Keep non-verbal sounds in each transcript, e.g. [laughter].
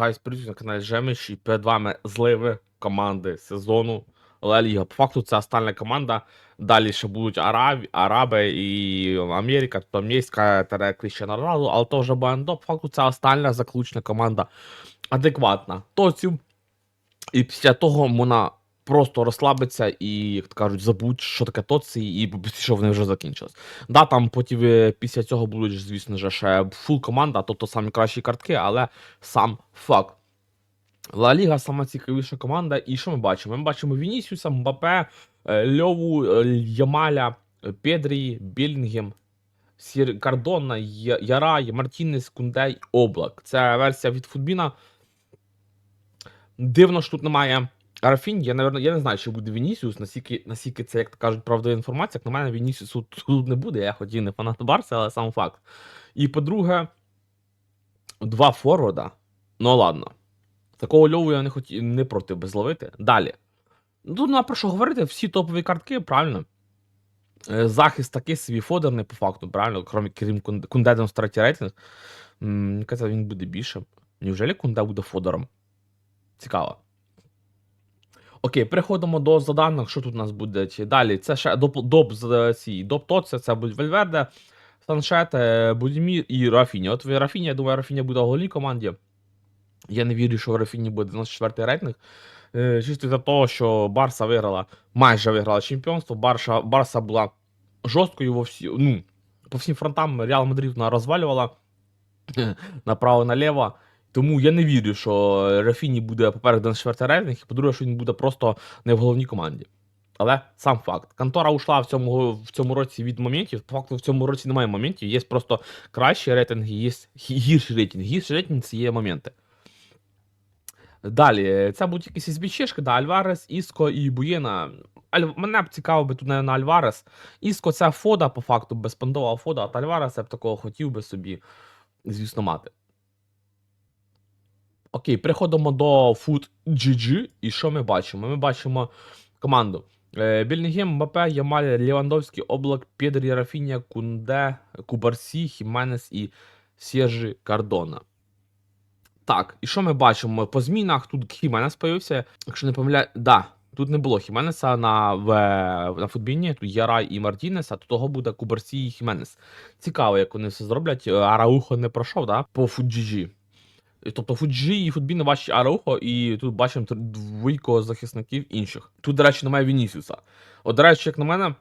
Гайс привіт на каналі Жеміш і перед вами зливи команди сезону Ла Ліга. По факту це остальна команда. Далі ще будуть Араб, Араби і Америка, тобто міська Тере Кріщана Роналду, але то вже бандо. По факту це остання заключна команда адекватна. Тоців. І після того вона просто розслабиться і, як то кажуть, забудь, що таке тоці, і що вони вже закінчились. Да, там потім е, після цього будуть, звісно ж, ще фул команда, тобто самі кращі картки, але сам факт. Ла Ліга сама цікавіша команда. І що ми бачимо? Ми бачимо Вінісіуса, Мбапе, е, Льову, е, Ямаля, Педрі, Білінгем, Сір Кардона, Ярай, Мартінес, Кундей, Облак. Це версія від Футбіна. Дивно, що тут немає Рафінь. Я, наверно, я не знаю, чи буде Вінісіус, наскільки, наскільки це, як кажуть, правдива інформація. Як на мене, Вінісіусу тут не буде. Я хотів не фанат Барса, але сам факт. І по-друге, два форварда. Ну ладно. Такого льову я не хотів не проти би зловити. Далі. Ну, Тут нема про що говорити, всі топові картки, правильно. Е, Захист такий собі фодерний, по факту, правильно, крім, крім Кун- Кунде 93 рейтинг. Мені казав, він буде більше. Неужели Кунде буде фодером? Цікаво. Окей, переходимо до заданок. Що тут у нас буде? Далі, це ще доп, доп, з- ці, доп тоце, це будуть Вельверде, Саншет, е, Будімір і Рафіня. От Рафіня, я думаю, Рафіня буде в голій команді. Я не вірю, що в Рафіні буде 94 рейтинг. Е, Чисто за того, що Барса виграла, майже виграла чемпіонство. Барша, Барса була жорсткою во всі, ну, по всім фронтам. Реал Мадрид розвалювала направо-наліво. Тому я не вірю, що Рафіні буде на 4 рейтинг, і по-друге, що він буде просто не в головній команді. Але сам факт. Контора ушла в цьому, в цьому році від моментів. По факту в цьому році немає моментів. Є просто кращі рейтинги, є гі- гірші рейтинги. Гірші рейтинги це є моменти. Далі, це будуть якісь СБЧшки, да, Альварес, Іско і Буєна. Аль... Мене б цікаво би тут на Альварес. Іско це Фода, по факту, безпондова Фода, а Альварес я б такого хотів би собі, звісно, мати. Окей, переходимо до Food GG. І що ми бачимо? Ми бачимо команду. Е, Більнгем, Мбапе, Ямаль, Лівандовський, Облак, Пєдрі, Рафінія, Кунде, Кубарсі, Хіменес і Сєжі Кардона. Так, і що ми бачимо? По змінах тут Хіменес появився. Якщо не помиляю, да, тут не було Хіменеса на, в, на футбіні, тут Ярай і Мартінес, а тут того буде Кубарсі і Хіменес. Цікаво, як вони все зроблять. Е, Араухо не пройшов, да? По Фуджіджі. Тобто Фуджі і Футбі не бачить Араухо, і тут бачимо двійко захисників інших. Тут, до речі, немає Вінісіуса. От, до речі, як на мене,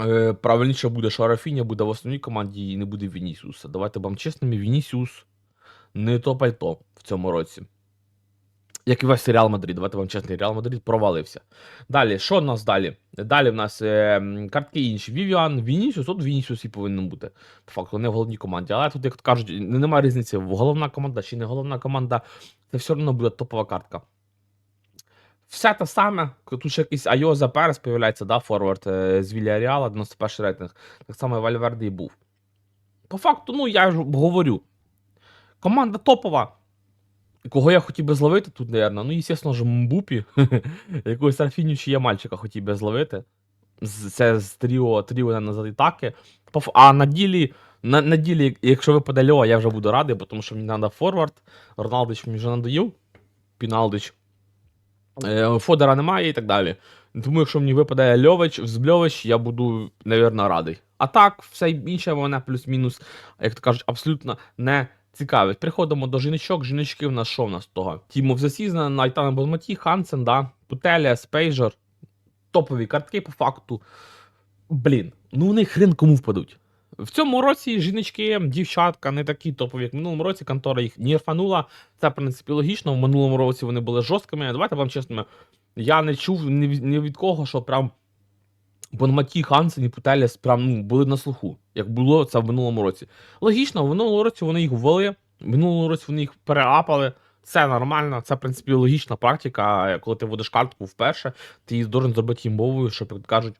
е, правильніше буде, що Рафіня буде в основній команді і не буде Вінісіуса. Давайте вам чесними, Вінісіус не то пальто в цьому році. Як і весь Реал Мадрид. Давайте вам чесний, Реал Мадрид провалився. Далі, що у нас далі? Далі в нас е, картки інші. Вівіан, Вінісіус, от Вінісіус і повинен бути. По факту, не в головній команді. Але тут, як кажуть, не- немає різниці, головна команда чи не головна команда, це все одно буде топова картка. Все те саме, тут ще якийсь Айоза Перес появляється, да, форвард е, з Вільяреала, 91 рейтинг. Так само і Вальверде був. По факту, ну я ж говорю. Команда топова. Кого я хотів би зловити тут, наверное, ну, звісно ж, Мбупі. [laughs] Якогось Рафіню чи я мальчика хотів би зловити. Це з тріо, тріо на залітаки. По ф- А на ділі, на, на ділі, якщо випаде Льова, я вже буду радий, бо тому що мені треба форвард. Роналдич мені вже надоїв. Піналдич. Е, Фодора немає і так далі. Тому, якщо мені випаде Льович, Взбльович, я буду, навірно, радий. А так, все інше мене плюс-мінус, як то кажуть, абсолютно не цікавить. Приходимо до жіночок. Жіночки в нас що в нас того? Тімо в Засізна, Найтана Болматі, Хансен, да, Путеля, Спейжер. Топові картки по факту. Блін, ну вони хрен кому впадуть. В цьому році жіночки, дівчатка не такі топові, як в минулому році. Контора їх нерфанула. Це, в принципі, логічно. В минулому році вони були жорсткими. Давайте будемо чесними. Я не чув ні від кого, що прям Бонматі, Хансен і Путеліс прям ну, були на слуху, як було це в минулому році. Логічно, в минулому році вони їх ввели, в минулому році вони їх переапали. Це нормально, це, в принципі, логічна практика. Коли ти вводиш картку вперше, ти її должен зробити їм мовою, щоб як кажуть.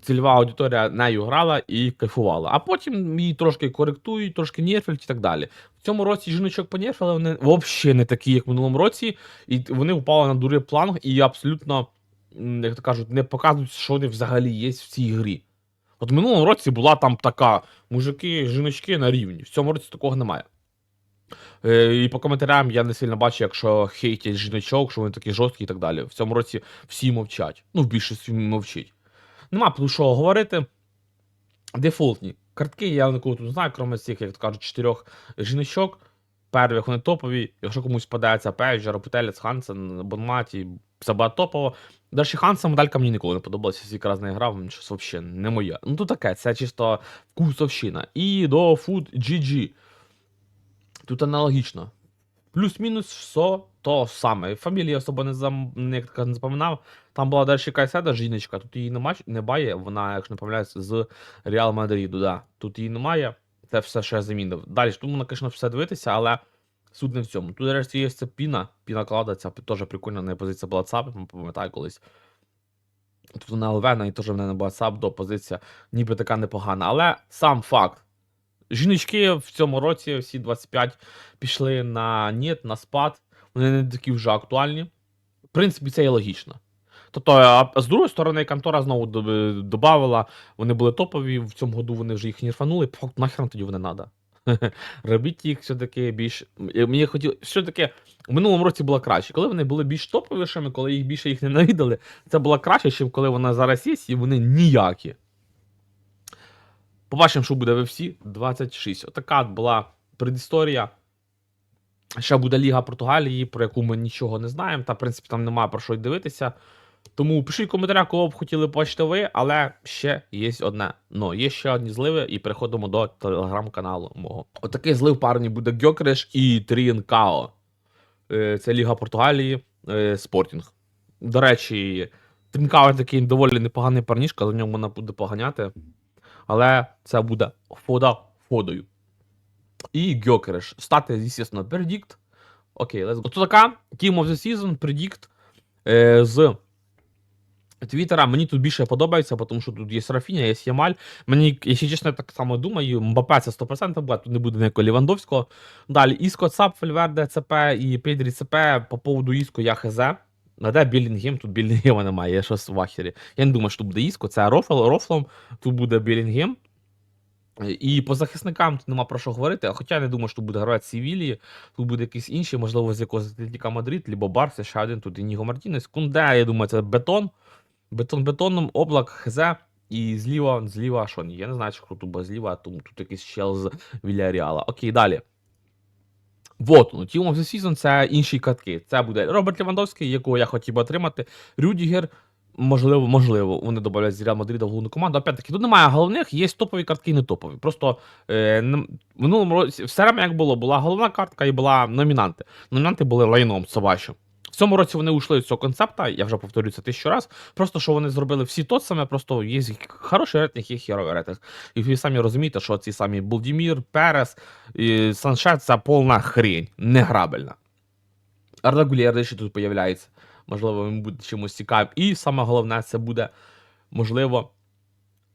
Цільова аудиторія нею грала і кайфувала. А потім її трошки коректують, трошки нерфлять і так далі. В цьому році жіночок понерфили, вони взагалі не такі, як в минулому році, і вони впали на дурий план і абсолютно, як то кажуть, не показують, що вони взагалі є в цій грі. От в минулому році була там така: мужики, жіночки на рівні. В цьому році такого немає. Е, і по коментарям я не сильно бачу, якщо хейтять жіночок, що вони такі жорсткі і так далі. В цьому році всі мовчать. Ну, в більшості мовчить. Нема про що говорити. Дефолтні картки, я нікого тут не знаю, крім цих, як кажуть, чотирьох жіночок. Первих вони топові. Якщо комусь подається Пейджер, Путелець, Хансен, Бонматі, це багато топово. Далі Хансен моделька мені ніколи не подобалася, скільки раз не грав, щось взагалі не моє. Ну то таке, це чисто вкусовщина. І до Food GG. Тут аналогічно. Плюс-мінус все то саме. Фамілія особо не, зам... не, не запам'ятав. Там була далі Кайседа, жіночка, тут її немає, немає. Вона, якщо не помиляюсь, з Реал Мадриду. Да. Тут її немає. Це все, що я замінив. Далі, тут можна, звісно, все дивитися, але суть не в цьому. Тут, решті, є ця піна, піна клада, ця теж прикольна, на позиція була ЦАП, пам'ятаю колись. Тут вона Левена і теж в мене була ЦАП до позиція, ніби така непогана. Але сам факт. Жіночки в цьому році всі 25 пішли на ніт, на спад. Вони не такі вже актуальні. В принципі, це і логічно. Тобто, а з другої сторони, контора знову додавала, вони були топові, в цьому году вони вже їх нерфанули, пф, нахрен тоді вони треба. [laughs] Робіть їх все-таки більш. Мені хотіло. Все-таки в минулому році було краще. Коли вони були більш топовішими, коли їх більше їх ненавидали, це було краще, ніж коли вона зараз є, і вони ніякі. Побачимо, що буде в FC 26. Отака була предісторія. Ще буде Ліга Португалії, про яку ми нічого не знаємо, та, в принципі, там немає про що й дивитися. Тому пишіть в коментарях, кого б хотіли побачити ви, але ще є одне. Ну, є ще одні зливи, і переходимо до телеграм-каналу мого. Отакий злив парні буде Гьокреш і Трінкао. Е, Це Ліга Португалії, е, Спортінг. До речі, Трінкао такий доволі непоганий парнішка, за нього можна буде поганяти. Але це буде фода фодою. І Гьокереш. Стати, звісно, Predict. Окей, let's go. Тут така Team of the Season, Predict е, з Твіттера. Мені тут більше подобається, тому що тут є Рафіня, є Ямаль. Мені, якщо чесно, я так само думаю, Мбапе це 100% буде, тут не буде ніякого Лівандовського. Далі Іско, Цап, Фельверде, ЦП і Педрі ЦП. По поводу Іско я ХЗ. А де Білінгем? Тут Білінгема немає, я щось в ахері. Я не думаю, що тут буде Іско, це Рофл, Рофлом, тут буде Білінгем. І по захисникам тут нема про що говорити, хоча я не думаю, що тут буде гравець Севілії, тут буде якийсь інший, можливо, з якогось Атлетіка Мадрид, либо Барса, ще один тут Ініго Мартінес. Кунде, я думаю, це бетон. Бетон бетоном, облак, ХЗ. І зліва, зліва, що ні, я не знаю, що тут буде зліва, тому тут якийсь чел з Вільяріала. Окей, далі. Вот, ну, Team of the Season це інші катки. Це буде Роберт Левандовський, якого я хотів би отримати. Рюдігер, можливо, можливо, вони додають з Реал Мадрида в головну команду. Опять-таки, тут немає головних, є топові картки і не топові. Просто е, в минулому році все як було, була головна картка і була номінанти. Номінанти були лайном собачим. В цьому році вони ушли з цього концепта, я вже повторюю це тисячу раз. Просто що вони зробили всі тот саме, просто є хороший рейтинг, є хіровий рейтинг. І ви самі розумієте, що ці самі Булдімір, Перес і Саншет це повна хрень, неграбельна. Гулєр ще тут появляється. Можливо, він буде чимось цікавим. І саме головне, це буде, можливо,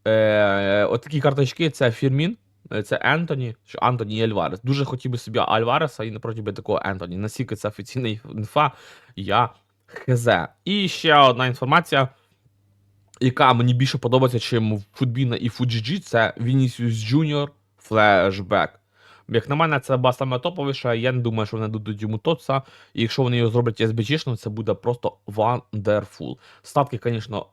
е, от такі карточки це Фірмін, е, це Ентоні, що Антоні і Альварес. Дуже хотів би собі Альвареса і напроти би такого Ентоні. Наскільки це офіційна інфа, я хз. І ще одна інформація, яка мені більше подобається, чим Футбіна і Фуджіджі, це Vinicius Junior флешбек. Як на мене, це ба саме топовіше. Я не думаю, що вони дадуть йому тоца. І якщо вони його зроблять SBG, це буде просто wonderful. Статки, звісно,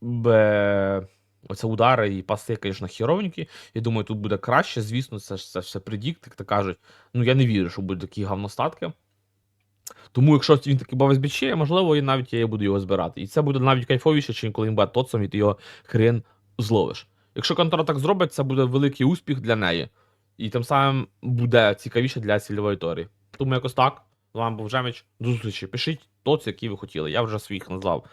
бе... Оце удари і паси, звісно, хіровенькі. Я думаю, тут буде краще. Звісно, це ж це все предікт, як то кажуть. Ну, я не вірю, що будуть такі говностатки. Тому, якщо він таки бав SBG, можливо, і навіть я буду його збирати. І це буде навіть кайфовіше, чим коли він буде тоцом, і ти його хрен зловиш. Якщо контора так зробить, це буде великий успіх для неї. І тим самим буде цікавіше для цільової аудиторії. Тому якось так. З вами був Жеміч. До зустрічі. Пишіть тоці, які ви хотіли. Я вже своїх назвав.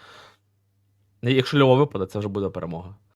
Якщо Льова випаде, це вже буде перемога.